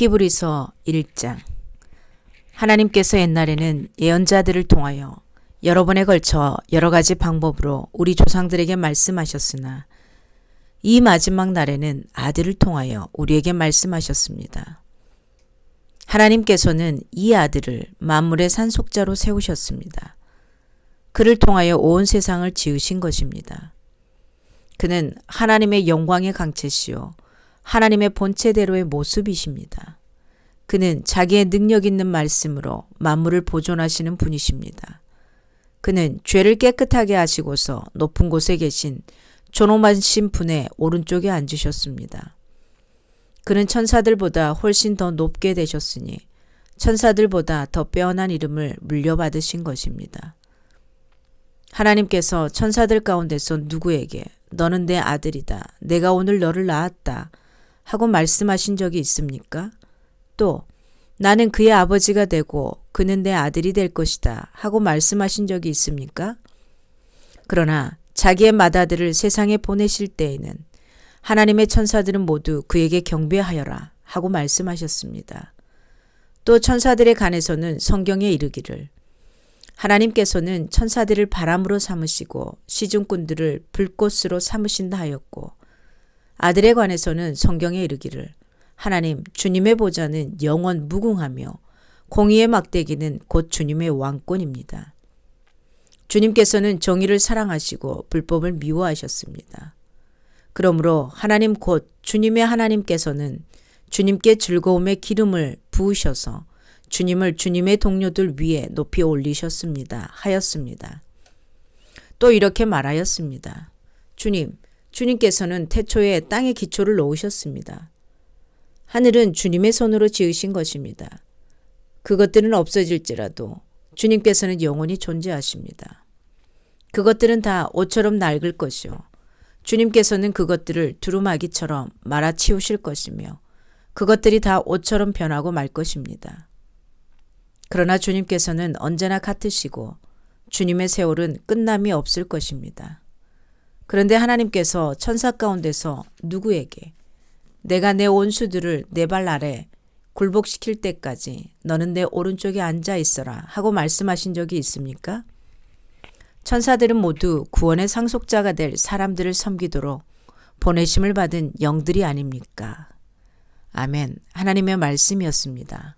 히브리서 1장 하나님께서 옛날에는 예언자들을 통하여 여러 번에 걸쳐 여러 가지 방법으로 우리 조상들에게 말씀하셨으나 이 마지막 날에는 아들을 통하여 우리에게 말씀하셨습니다. 하나님께서는 이 아들을 만물의 산속자로 세우셨습니다. 그를 통하여 온 세상을 지으신 것입니다. 그는 하나님의 영광의 강체시요 하나님의 본체대로의 모습이십니다. 그는 자기의 능력 있는 말씀으로 만물을 보존하시는 분이십니다. 그는 죄를 깨끗하게 하시고서 높은 곳에 계신 존엄하신 분의 오른쪽에 앉으셨습니다. 그는 천사들보다 훨씬 더 높게 되셨으니 천사들보다 더 빼어난 이름을 물려받으신 것입니다. 하나님께서 천사들 가운데서 누구에게 너는 내 아들이다. 내가 오늘 너를 낳았다. 하고 말씀하신 적이 있습니까? 또 나는 그의 아버지가 되고 그는 내 아들이 될 것이다. 하고 말씀하신 적이 있습니까? 그러나 자기의 맏아들을 세상에 보내실 때에는 하나님의 천사들은 모두 그에게 경배하여라 하고 말씀하셨습니다. 또 천사들에 관해서는 성경에 이르기를 하나님께서는 천사들을 바람으로 삼으시고 시중꾼들을 불꽃으로 삼으신다 하였고 아들에 관해서는 성경에 이르기를 하나님 주님의 보좌는 영원 무궁하며 공의의 막대기는 곧 주님의 왕권입니다. 주님께서는 정의를 사랑하시고 불법을 미워하셨습니다. 그러므로 하나님 곧 주님의 하나님께서는 주님께 즐거움의 기름을 부으셔서 주님을 주님의 동료들 위에 높이 올리셨습니다. 하였습니다. 또 이렇게 말하였습니다. 주님, 주님께서는 태초에 땅의 기초를 놓으셨습니다. 하늘은 주님의 손으로 지으신 것입니다. 그것들은 없어질지라도 주님께서는 영원히 존재하십니다. 그것들은 다 옷처럼 낡을 것이요. 주님께서는 그것들을 두루마기처럼 말아치우실 것이며 그것들이 다 옷처럼 변하고 말 것입니다. 그러나 주님께서는 언제나 같으시고 주님의 세월은 끝남이 없을 것입니다. 그런데 하나님께서 천사 가운데서 누구에게 내가 내 온수들을 내 발 아래 굴복시킬 때까지 너는 내 오른쪽에 앉아 있어라 하고 말씀하신 적이 있습니까? 천사들은 모두 구원의 상속자가 될 사람들을 섬기도록 보내심을 받은 영들이 아닙니까? 아멘. 하나님의 말씀이었습니다.